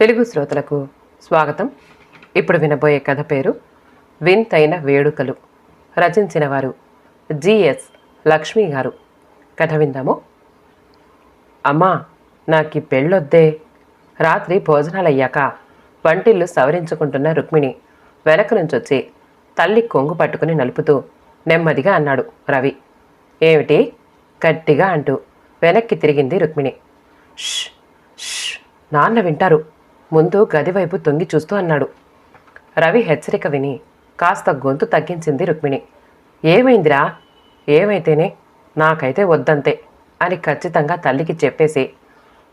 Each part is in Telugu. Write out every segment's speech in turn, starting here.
తెలుగు శ్రోతలకు స్వాగతం. ఇప్పుడు వినబోయే కథ పేరు వింతైన వేడుకలు. రచించిన వారు జిఎస్ లక్ష్మి గారు. కథ విందాము. అమ్మా నాకు ఈ పెళ్ళొద్దే. రాత్రి భోజనాలయ్యాక వంటిల్లు సవరించుకుంటున్న రుక్మిణి వెనక నుంచి వచ్చి తల్లి కొంగు పట్టుకుని నలుపుతూ నెమ్మదిగా అన్నాడు రవి. ఏమిటి? గట్టిగా అంటూ వెనక్కి తిరిగింది రుక్మిణి. ష్ ష్ నాన్న వింటారు. ముందు గదివైపు తొంగి చూస్తూ అన్నాడు. రవి హెచ్చరిక విని కాస్త గొంతు తగ్గించింది రుక్మిణి. ఏమైందిరా? ఏమైతేనే? నాకైతే వద్దంతే అని ఖచ్చితంగా తల్లికి చెప్పేసి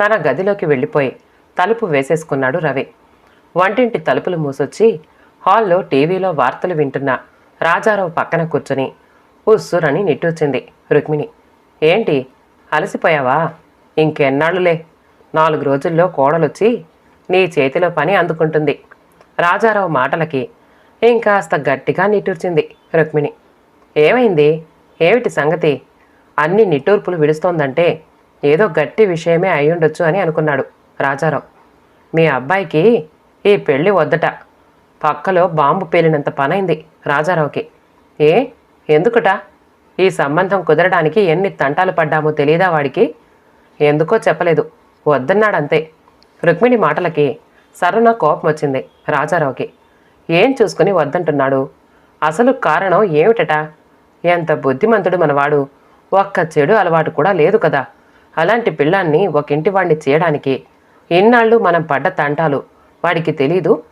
తన గదిలోకి వెళ్ళిపోయి తలుపు వేసేసుకున్నాడు రవి. వంటింటి తలుపులు మూసొచ్చి హాల్లో టీవీలో వార్తలు వింటున్న రాజారావు పక్కన కూర్చొని ఉస్సురని నిట్టూచింది రుక్మిణి. ఏంటి? అలసిపోయావా? ఇంకెన్నాళ్ళులే? నాలుగు రోజుల్లో కోడలొచ్చి నీ చేతిలో పని అందుకుంటుంది. రాజారావు మాటలకి ఇంకాస్త గట్టిగా నిట్టూర్చింది రుక్మిణి. ఏమైంది? ఏమిటి సంగతి? అన్ని నిట్టూర్పులు విడుస్తోందంటే ఏదో గట్టి విషయమే అయ్యుండొచ్చు అని అనుకున్నాడు రాజారావు. మీ అబ్బాయికి ఈ పెళ్ళి వద్దట. పక్కలో బాంబు పేలినంత పనైంది రాజారావుకి. ఏ? ఎందుకుట? ఈ సంబంధం కుదరడానికి ఎన్ని తంటాలు పడ్డామో తెలియదా వాడికి? ఎందుకో చెప్పలేదు. వద్దన్నాడంతే. రుక్మిణి మాటలకి సరణ కోపం వచ్చింది రాజారావుకి. ఏం చూసుకుని వద్దంటున్నాడు? అసలు కారణం ఏమిటట? ఎంత బుద్ధిమంతుడు మనవాడు. ఒక్క చెడు అలవాటు కూడా లేదు కదా. అలాంటి పిల్లాన్ని ఒక ఇంటి వాడిని చేయడానికి ఇన్నాళ్ళు మనం పడ్డ తంటాలు వాడికి తెలీదు.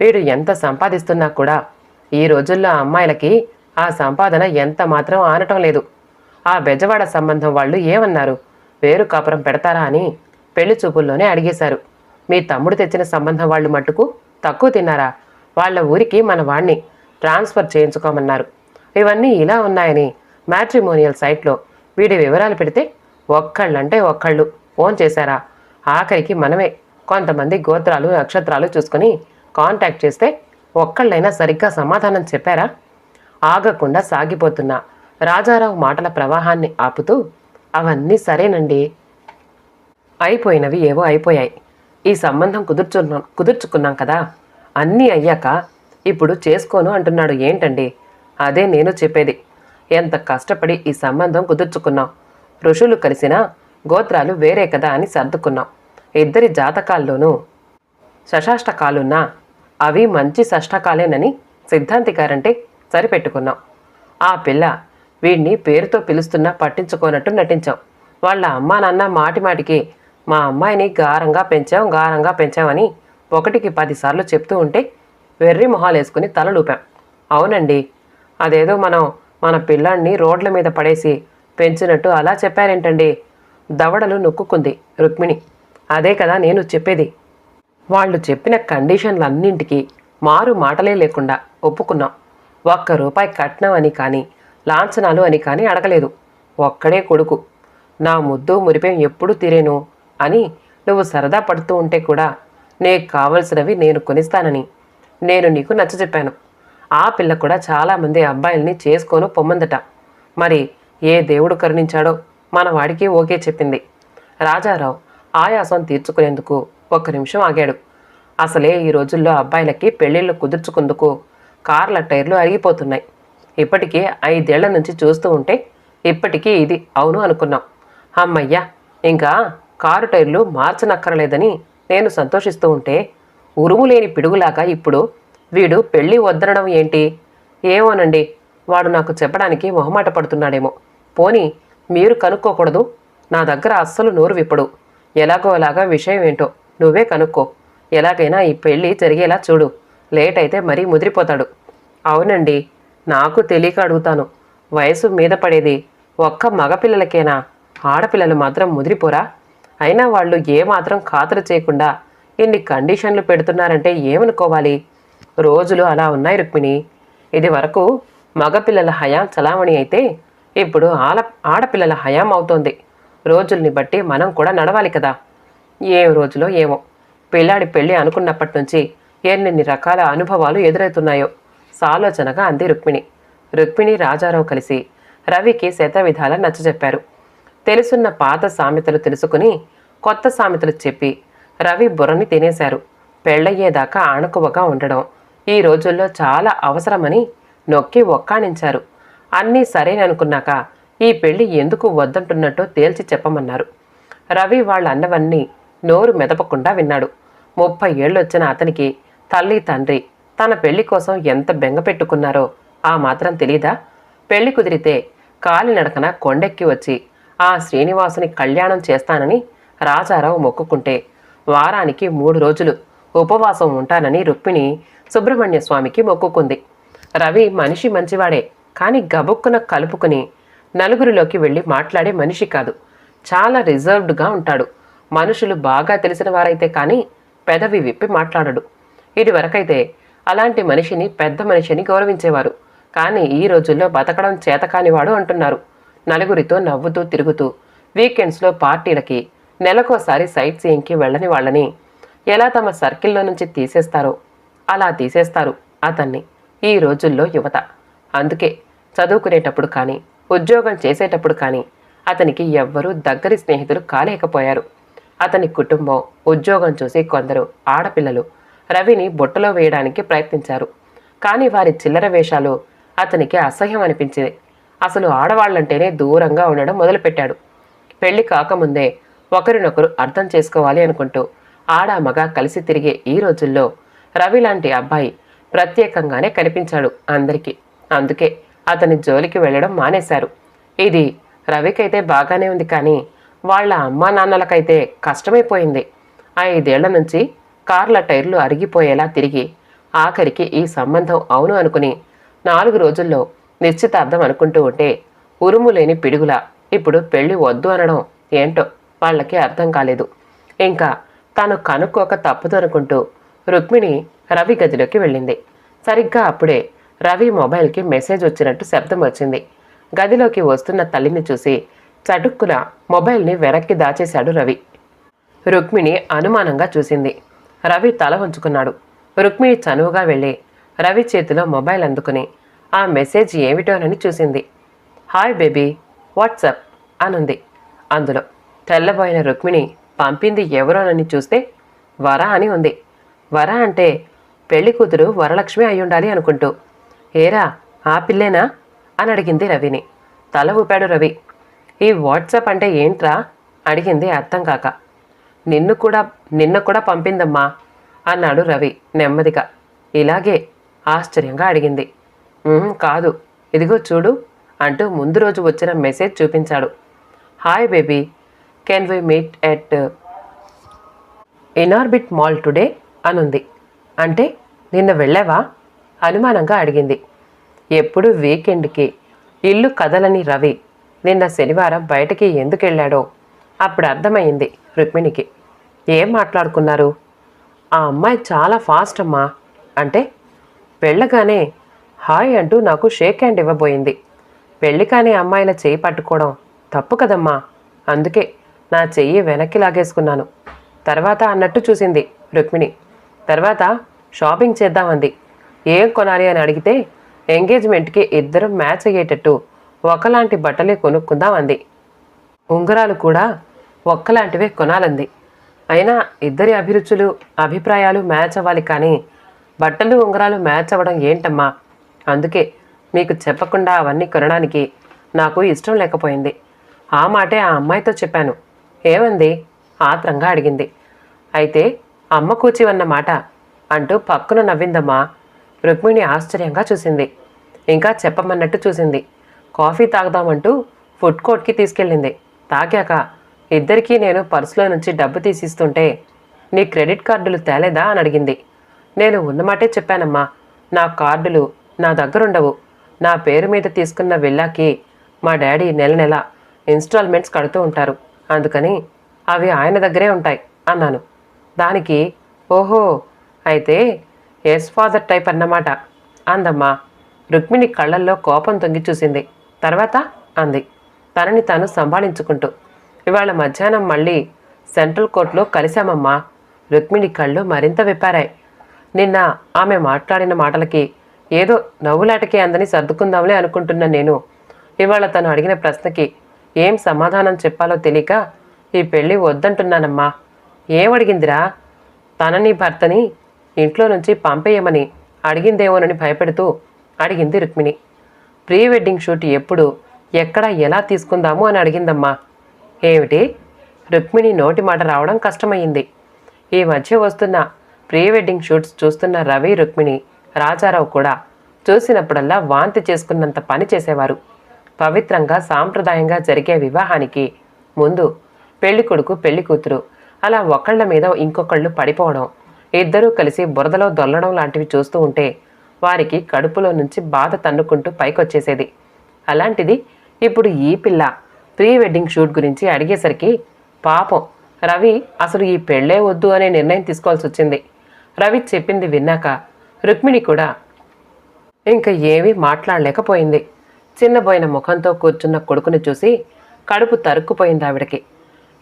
వీడు ఎంత సంపాదిస్తున్నా కూడా ఈ రోజుల్లో అమ్మాయిలకి ఆ సంపాదన ఎంత మాత్రం ఆనటం లేదు. ఆ బెజవాడ సంబంధం వాళ్ళు ఏమన్నారు? వేరు కాపురం పెడతారా అని పెళ్ళి చూపుల్లోనే అడిగేశారు. మీ తమ్ముడు తెచ్చిన సంబంధం వాళ్ళు మట్టుకు తక్కువ తిన్నారా? వాళ్ళ ఊరికి మన వాణ్ణి ట్రాన్స్ఫర్ చేయించుకోమన్నారు. ఇవన్నీ ఇలా ఉన్నాయని మ్యాట్రిమోనియల్ సైట్లో వీడి వివరాలు పెడితే ఒక్కళ్ళంటే ఒక్కళ్ళు ఫోన్ చేశారా? ఆఖరికి మనమే కొంతమంది గోత్రాలు నక్షత్రాలు చూసుకొని కాంటాక్ట్ చేస్తే ఒక్కళ్ళైనా సరిగ్గా సమాధానం చెప్పారా? ఆగకుండా సాగిపోతున్న రాజారావు మాటల ప్రవాహాన్ని ఆపుతూ అవన్నీ సరేనండి. అయిపోయినవి ఏవో అయిపోయాయి. ఈ సంబంధం కుదుర్చున్నాం కుదుర్చుకున్నాం కదా. అన్నీ అయ్యాక ఇప్పుడు చేసుకోను అంటున్నాడు. ఏంటండి? అదే నేను చెప్పేది. ఎంత కష్టపడి ఈ సంబంధం కుదుర్చుకున్నాం. ఋషులు కలిసినా గోత్రాలు వేరే కదా అని సర్దుకున్నాం. ఇద్దరి జాతకాల్లోనూ షషాష్టకాలున్నా అవి మంచి షష్టకాలేనని సిద్ధాంతి గారంటే సరిపెట్టుకున్నాం. ఆ పిల్ల వీడిని పేరుతో పిలుస్తున్నా పట్టించుకోనట్టు నటించాం. వాళ్ళ అమ్మా నాన్న మాటిమాటికి మా అమ్మాయిని గారంగా పెంచాం గారంగా పెంచామని ఒకటికి పదిసార్లు చెప్తూ ఉంటే వెర్రి మొహాలు వేసుకుని తలలూపాం అవునండి అదేదో మనం మన పిల్లాన్ని రోడ్ల మీద పడేసి పెంచినట్టు అలా చెప్పారేంటండి? దవడలు నొక్కుకుంది రుక్మిణి. అదే కదా నేను చెప్పేది. వాళ్ళు చెప్పిన కండిషన్లన్నింటికి మారు మాటలే లేకుండా ఒప్పుకున్నాం. ఒక్క రూపాయి కట్నం అని కానీ లాంఛనాలు అని కానీ అడగలేదు. ఒక్కడే కొడుకు. నా ముద్దు మురిపేం ఎప్పుడు తీరేను? అని నువ్వు సరదా పడుతూ ఉంటే కూడా నీకు కావలసినవి నేను కొనిస్తానని నేను నీకు నచ్చజెప్పాను ఆ పిల్ల కూడా చాలామంది అబ్బాయిల్ని చేసుకోను పొమ్మందట. మరి ఏ దేవుడు కరుణించాడో మన వాడికి ఓకే చెప్పింది. రాజారావు ఆయాసం తీర్చుకునేందుకు ఒక్క నిమిషం ఆగాడు. అసలే ఈ రోజుల్లో అబ్బాయిలకి పెళ్ళిళ్ళు కుదుర్చుకుందుకు కార్ల టైర్లు అరిగిపోతున్నాయి. ఇప్పటికే ఐదేళ్ళ నుంచి చూస్తూ ఉంటే ఇప్పటికీ ఇది అవును అనుకున్నాం. అమ్మయ్యా ఇంకా కారు టైర్లు మార్చనక్కరలేదని నేను సంతోషిస్తూ ఉంటే ఉరుము లేని పిడుగులాగా ఇప్పుడు వీడు పెళ్ళి వద్దనడం ఏంటి? ఏమోనండి వాడు నాకు చెప్పడానికి మొహమాట పడుతున్నాడేమో. పోనీ మీరు కనుక్కోకూడదు నా దగ్గర అస్సలు నోరు విప్పడు. ఎలాగో అలాగా విషయం ఏంటో నువ్వే కనుక్కో. ఎలాగైనా ఈ పెళ్ళి జరిగేలా చూడు. లేట్ అయితే మరీ ముదిరిపోతాడు. అవునండి నాకు తెలియక అడుగుతాను. వయసు మీద పడేది ఒక్క మగపిల్లలకేనా? ఆడపిల్లలు మాత్రం ముదిరిపోరా? అయినా వాళ్ళు ఏమాత్రం ఖాతరు చేయకుండా ఇన్ని కండిషన్లు పెడుతున్నారంటే ఏమనుకోవాలి? రోజులు అలా ఉన్నాయి రుక్మిణి. ఇది వరకు మగపిల్లల హయాం చలామణి అయితే ఇప్పుడు ఆల ఆడపిల్లల హయాం అవుతోంది. రోజుల్ని బట్టి మనం కూడా నడవాలి కదా? ఏ రోజులో ఏమో. పిల్లాడి పెళ్ళి అనుకున్నప్పటి నుంచి ఎన్నెన్ని రకాల అనుభవాలు ఎదురవుతున్నాయో సాలోచనగా అంది రుక్మిణి. రుక్మిణి రాజారావు కలిసి రవికి శత విధాల నచ్చజెప్పారు. తెలుసున్న పాత సామెతలు తెలుసుకుని కొత్త సామెతలు చెప్పి రవి బుర్రని తినేశారు. పెళ్ళయ్యేదాకా ఆణకువగా ఉండడం ఈ రోజుల్లో చాలా అవసరమని నొక్కి ఒక్కాణించారు. అన్నీ సరేననుకున్నాక ఈ పెళ్ళి ఎందుకు వద్దంటున్నట్టో తేల్చి చెప్పమన్నారు. రవి వాళ్ళ అన్నవన్నీ నోరు మెదపకుండా విన్నాడు. ముప్పై ఏళ్ళొచ్చిన అతనికి తల్లి తండ్రి తన పెళ్ళి కోసం ఎంత బెంగ పెట్టుకున్నారో ఆ మాత్రం తెలీదా? పెళ్ళి కుదిరితే కాలినడకన కొండెక్కి వచ్చి ఆ శ్రీనివాసుని కళ్యాణం చేస్తానని రాజారావు మొక్కుకుంటే వారానికి మూడు రోజులు ఉపవాసం ఉంటానని రుక్మిణి సుబ్రహ్మణ్య స్వామికి మొక్కుకుంది. రవి మనిషి మంచివాడే కానీ గబుక్కున కలుపుకుని నలుగురిలోకి వెళ్ళి మాట్లాడే మనిషి కాదు. చాలా రిజర్వ్డ్గా ఉంటాడు. మనుషులు బాగా తెలిసిన వారైతే కానీ పెదవి విప్పి మాట్లాడడు. ఇదివరకైతే అలాంటి మనిషిని పెద్ద మనిషిని గౌరవించేవారు. కానీ ఈ రోజుల్లో బతకడం చేతకానివాడు అంటున్నారు. నలుగురితో నవ్వుతూ తిరుగుతూ వీకెండ్స్లో పార్టీలకి నెలకోసారి సైట్ సీయింగ్కి వెళ్ళని వాళ్ళని ఎలా తమ సర్కిల్లో నుంచి తీసేస్తారో అలా తీసేస్తారు అతన్ని ఈ రోజుల్లో యువత. అందుకే చదువుకునేటప్పుడు కానీ ఉద్యోగం చేసేటప్పుడు కానీ అతనికి ఎవ్వరూ దగ్గరి స్నేహితులు కాలేకపోయారు. అతని కుటుంబం ఉద్యోగం చూసి కొందరు ఆడపిల్లలు రవిని బుట్టలో వేయడానికి ప్రయత్నించారు. కానీ వారి చిల్లర వేషాలు అతనికి అసహ్యం అనిపించింది అసలు ఆడవాళ్ళంటేనే దూరంగా ఉండడం మొదలుపెట్టాడు. పెళ్ళి కాకముందే ఒకరినొకరు అర్థం చేసుకోవాలి అనుకుంటూ ఆడ మగ కలిసి తిరిగే ఈ రోజుల్లో రవి లాంటి అబ్బాయి ప్రత్యేకంగానే కనిపించాడు అందరికీ. అందుకే అతని జోలికి వెళ్ళడం మానేశారు. ఇది రవికైతే బాగానే ఉంది కానీ వాళ్ళ అమ్మా నాన్నలకైతే కష్టమైపోయింది. ఐదేళ్ళ నుంచి కార్ల టైర్లు అరిగిపోయేలా తిరిగి ఆఖరికి ఈ సంబంధం అవును అనుకుని నాలుగు రోజుల్లో నిశ్చితార్థం అనుకుంటూ ఉంటే ఉరుము లేని పిడుగులా ఇప్పుడు పెళ్ళి వద్దు అనడం ఏంటో వాళ్ళకి అర్థం కాలేదు. ఇంకా తాను కనుక్కోక తప్పుదనుకుంటూ రుక్మిణి రవి గదిలోకి వెళ్ళింది. సరిగ్గా అప్పుడే రవి మొబైల్కి మెసేజ్ వచ్చినట్టు శబ్దం వచ్చింది. గదిలోకి వస్తున్న తల్లిని చూసి చటుక్కున మొబైల్ని వెనక్కి దాచేశాడు రవి. రుక్మిణి అనుమానంగా చూసింది. రవి తల ఉంచుకున్నాడు రుక్మిణి చనువుగా వెళ్ళి రవి చేతిలో మొబైల్ అందుకుని ఆ మెసేజ్ ఏమిటోనని చూసింది. హాయ్ బేబీ వాట్సప్ అనుంది. అందులో తెల్లబోయిన రుక్మిణి పంపింది ఎవరోనని చూస్తే వర అని ఉంది. వర అంటే పెళ్ళి కూతురు వరలక్ష్మి అయి ఉండాలి అనుకుంటూ. ఏరా ఆ పిల్లేనా? అని అడిగింది రవిని. తల ఊపాడు రవి. ఈ వాట్సాప్ అంటే ఏంట్రా? అడిగింది అర్థం కాక. నిన్ను కూడా నిన్న కూడా పంపిందమ్మా అన్నాడు రవి నెమ్మదిగా. ఇలాగే ఆశ్చర్యంగా అడిగింది. కాదు. ఇదిగో చూడు అంటూ ముందు రోజు వచ్చిన మెసేజ్ చూపించాడు. Hi baby can we meet at Inorbit mall today అనుంది. అంటే నిన్న వెళ్ళావా? అనుమానంగా అడిగింది. ఎప్పుడు వీకెండ్కి? ఇల్లు కదలని రవి. నిన్న శనివారం బయటికి ఎందుకు వెళ్ళాడో అప్పుడు అర్థమైంది రుక్మిణికి. ఏం మాట్లాడుకున్నారు? ఆ అమ్మాయి చాలా ఫాస్ట్ అమ్మా. అంటే వెళ్ళగానే హాయ్ అంటూ నాకు షేక్ హ్యాండ్ ఇవ్వబోయింది. పెళ్ళి కాని అమ్మాయిల చేయి పట్టుకోవడం తప్పు కదమ్మా. అందుకే నా చెయ్యి వెనక్కి లాగేసుకున్నాను. తర్వాత అన్నట్టు చూసింది రుక్మిణి. తర్వాత షాపింగ్ చేద్దామంది. ఏం కొనాలి అని అడిగితే ఎంగేజ్మెంట్కి ఇద్దరం మ్యాచ్ అయ్యేటట్టు ఒకలాంటి బట్టలే కొనుక్కుందాం అంది. ఉంగరాలు కూడా ఒక్కలాంటివే కొనాలంది. అయినా ఇద్దరి అభిరుచులు అభిప్రాయాలు మ్యాచ్ అవ్వాలి కానీ బట్టలు ఉంగరాలు మ్యాచ్ అవ్వడం ఏంటమ్మా? అందుకే మీకు చెప్పకుండా అవన్నీ కొనడానికి నాకు ఇష్టం లేకపోయింది. ఆ మాటే ఆ అమ్మాయితో చెప్పాను. ఏమంది? ఆత్రంగా అడిగింది. అయితే అమ్మ కూచి అన్న మాట అంటూ పక్కన నవ్విందమ్మా. రుక్మిణి ఆశ్చర్యంగా చూసింది. ఇంకా చెప్పమన్నట్టు చూసింది. కాఫీ తాగుదామంటూ ఫుడ్ కోర్ట్కి తీసుకెళ్ళింది. తాగాక ఇద్దరికీ నేను పర్సులో నుంచి డబ్బు తీసిస్తుంటే నీ క్రెడిట్ కార్డులు తేలేదా అని అడిగింది. నేను ఉన్నమాటే చెప్పానమ్మా. నా కార్డులు నా దగ్గరుండవు. నా పేరు మీద తీసుకున్న విల్లాకి మా డాడీ నెల నెల ఇన్స్టాల్మెంట్స్ కడుతూ ఉంటారు. అందుకని అవి ఆయన దగ్గరే ఉంటాయి అన్నాను. దానికి ఓహో అయితే ఎస్ ఫాదర్ టైప్ అన్నమాట అందమ్మా. రుక్మిణి కళ్ళల్లో కోపం తొంగి చూసింది. తర్వాత అంది. తనని తాను సంభాళించుకుంటూ. ఇవాళ మధ్యాహ్నం మళ్ళీ సెంట్రల్ కోర్టులో కలిశామమ్మా. రుక్మిణి కళ్ళు మరింత విప్పారాయి. నిన్న ఆమె మాట్లాడిన మాటలకి ఏదో నవ్వులాటకే అందని సర్దుకుందాంలే అనుకుంటున్న నేను. ఇవాళ తను అడిగిన ప్రశ్నకి ఏం సమాధానం చెప్పాలో తెలియక ఈ పెళ్ళి వద్దంటున్నానమ్మా. ఏమడిగిందిరా? తనని భర్తని ఇంట్లో నుంచి పంపేయమని అడిగిందేమోనని భయపెడుతూ అడిగింది రుక్మిణి. ప్రీ వెడ్డింగ్ షూట్ ఎప్పుడు ఎక్కడ ఎలా తీసుకుందాము అని అడిగిందమ్మా. ఏమిటి? రుక్మిణి నోటి మాట రావడం కష్టమయ్యింది. ఈ మధ్య వస్తున్న ప్రీ వెడ్డింగ్ షూట్స్ చూస్తున్న రవి రుక్మిణి రాజారావు కూడా చూసినప్పుడల్లా వాంతి చేసుకున్నంత పని చేసేవారు. పవిత్రంగా సాంప్రదాయంగా జరిగే వివాహానికి ముందు పెళ్ళి కొడుకు పెళ్ళి కూతురు అలా ఒకళ్ళ మీద ఇంకొకళ్ళు పడిపోవడం ఇద్దరూ కలిసి బురదలో దొల్లడం లాంటివి చూస్తూ ఉంటే వారికి కడుపులో నుంచి బాధ తన్నుకుంటూ పైకొచ్చేసేది. అలాంటిది ఇప్పుడు ఈ పిల్ల ప్రీ వెడ్డింగ్ షూట్ గురించి అడిగేసరికి పాపం రవి అసలు ఈ పెళ్ళే వద్దు అనే నిర్ణయం తీసుకోవాల్సి వచ్చింది రవి చెప్పింది విన్నాక రుక్మిణి కూడా ఇంకా ఏమీ మాట్లాడలేకపోయింది. చిన్నబోయిన ముఖంతో కూర్చున్న కొడుకుని చూసి కడుపు తరుక్కుపోయింది ఆవిడకి.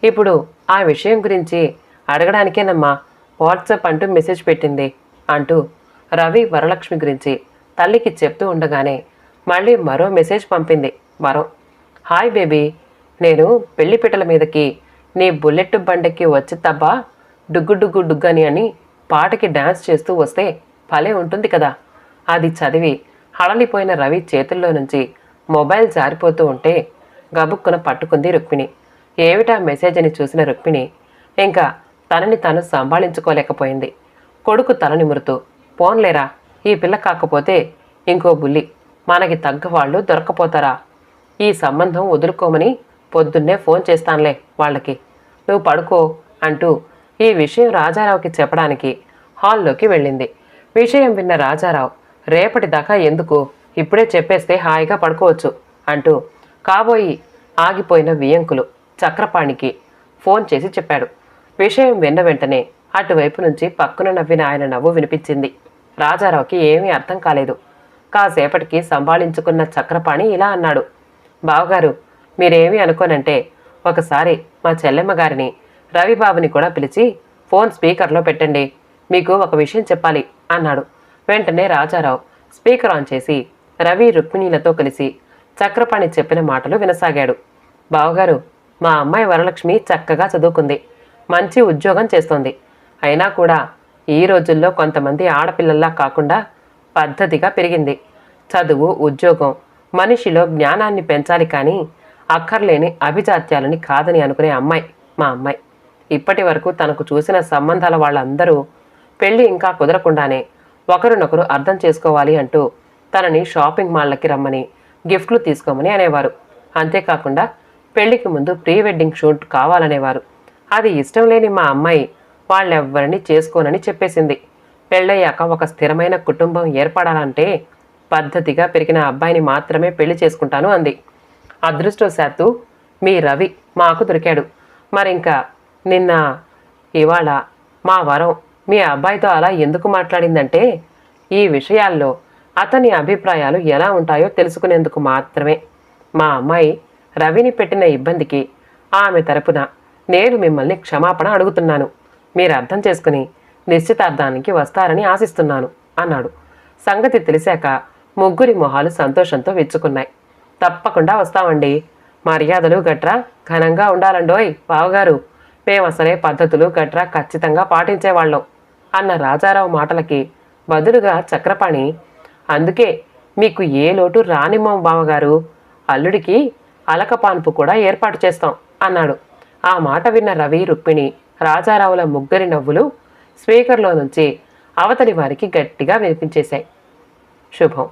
ఇప్పుడు ఆ విషయం గురించి అడగడానికేనమ్మా వాట్సాప్ అంటూ మెసేజ్ పెట్టింది అంటూ రవి వరలక్ష్మి గురించి తల్లికి చెప్తూ ఉండగానే మళ్ళీ మరో మెసేజ్ పంపింది వరం. హాయ్ బేబీ నేను పెళ్ళిపిటల మీదకి నీ బుల్లెట్ బండకి వచ్చి తబ్బా డుగ్గు డుగ్గు డుగ్గని అని పాటకి డ్యాన్స్ చేస్తూ వస్తే భలే ఉంటుంది కదా. అది చదివి హడలిపోయిన రవి చేతుల్లో నుంచి మొబైల్ జారిపోతూ ఉంటే గబుక్కున పట్టుకుంది రుక్మిణి. ఏమిటా మెసేజ్ అని చూసిన రుక్మిణి? ఇంకా తనని తాను సంభాళించుకోలేకపోయింది. కొడుకు తల నిమురుతూ పోన్లేరా ఈ పిల్ల కాకపోతే ఇంకో బుల్లి. మనకి తగ్గ వాళ్ళు దొరకపోతారా? ఈ సంబంధం వదులుకోమని పొద్దున్నే ఫోన్ చేస్తానులే వాళ్ళకి. నువ్వు పడుకో అంటూ ఈ విషయం రాజారావుకి చెప్పడానికి హాల్లోకి వెళ్ళింది. విషయం విన్న రాజారావు రేపటి దాకా ఎందుకు? ఇప్పుడే చెప్పేస్తే హాయిగా పడుకోవచ్చు అంటూ కాబోయి ఆగిపోయిన వియంకులు చక్రపాణికి ఫోన్ చేసి చెప్పాడు. విషయం విన్న వెంటనే అటువైపు నుంచి పక్కన నవ్విన ఆయన నవ్వు వినిపించింది. రాజారావుకి ఏమీ అర్థం కాలేదు. కాసేపటికి సంభాళించుకున్న చక్రపాణి ఇలా అన్నాడు. బావగారు మీరేమీ అనుకోనంటే ఒకసారి మా చెల్లెమ్మ గారిని రవిబాబుని కూడా పిలిచి ఫోన్ స్పీకర్లో పెట్టండి. మీకు ఒక విషయం చెప్పాలి. అన్నాడు. వెంటనే రాజారావు స్పీకర్ ఆన్ చేసి రవి రుక్మిణీలతో కలిసి చక్రపాణి చెప్పిన మాటలు వినసాగాడు. బావగారు మా అమ్మాయి వరలక్ష్మి చక్కగా చదువుకుంది. మంచి ఉద్యోగం చేస్తోంది. అయినా కూడా ఈ రోజుల్లో కొంతమంది ఆడపిల్లల్లా కాకుండా పద్ధతిగా పెరిగింది. చదువు ఉద్యోగం మనిషిలో జ్ఞానాన్ని పెంచాలి కానీ అక్కర్లేని అభిజాత్యాలని కాదని అనుకునే అమ్మాయి మా అమ్మాయి. ఇప్పటి వరకు తనకు చూసిన సంబంధాల వాళ్ళందరూ పెళ్ళి ఇంకా కుదరకుండానే ఒకరినొకరు అర్థం చేసుకోవాలి అంటూ తనని షాపింగ్ మాల్లకి రమ్మని గిఫ్ట్లు తీసుకోమని అనేవారు. అంతేకాకుండా పెళ్ళికి ముందు ప్రీ వెడ్డింగ్ షూట్ కావాలనేవారు. అది ఇష్టం లేని మా అమ్మాయి వాళ్ళెవ్వరిని చేసుకోనని చెప్పేసింది. పెళ్ళయ్యాక ఒక స్థిరమైన కుటుంబం ఏర్పడాలంటే పద్ధతిగా పెరిగిన అబ్బాయిని మాత్రమే పెళ్ళి చేసుకుంటాను అంది. అదృష్టవశాత్తు మీ రవి మాకు దొరికాడు. మరింకా నిన్న ఇవాళ మా వరం మీ అబ్బాయితో అలా ఎందుకు మాట్లాడిందంటే ఈ విషయాల్లో అతని అభిప్రాయాలు ఎలా ఉంటాయో తెలుసుకునేందుకు మాత్రమే. మా అమ్మాయి రవిని పెట్టిన ఇబ్బందికి ఆమె తరపున నేను మిమ్మల్ని క్షమాపణ అడుగుతున్నాను. మీరు అర్థం చేసుకుని నిశ్చితార్థానికి వస్తారని ఆశిస్తున్నాను అన్నాడు. సంగతి తెలిసాక ముగ్గురి మొహాలు సంతోషంతో విచ్చుకున్నాయి. తప్పకుండా వస్తామండి. మర్యాదలు గట్రా ఘనంగా ఉండాలండోయ్ బావగారు. మేము అసలే పద్ధతులు గట్రా ఖచ్చితంగా పాటించేవాళ్ళం. అన్న రాజారావు మాటలకి బదులుగా చక్రపాణి అందుకే మీకు ఏ లోటు రానిమ్మం బావగారు అల్లుడికి అలకపాన్పు కూడా ఏర్పాటు చేస్తాం అన్నాడు. ఆ మాట విన్న రవి రుక్మిణి రాజారావుల ముగ్గురి నవ్వులు స్పీకర్లో నుంచి అవతలి వారికి గట్టిగా వినిపించేశాయి. శుభం.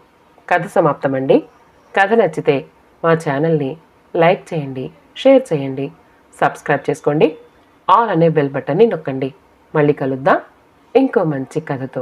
కథ సమాప్తమండి. కథ నచ్చితే మా ఛానల్ని లైక్ చేయండి షేర్ చేయండి సబ్స్క్రైబ్ చేసుకోండి ఆల్ అనే బెల్ బటన్ని నొక్కండి. మళ్ళీ కలుద్దాం. ఇంకో మంచి కథతో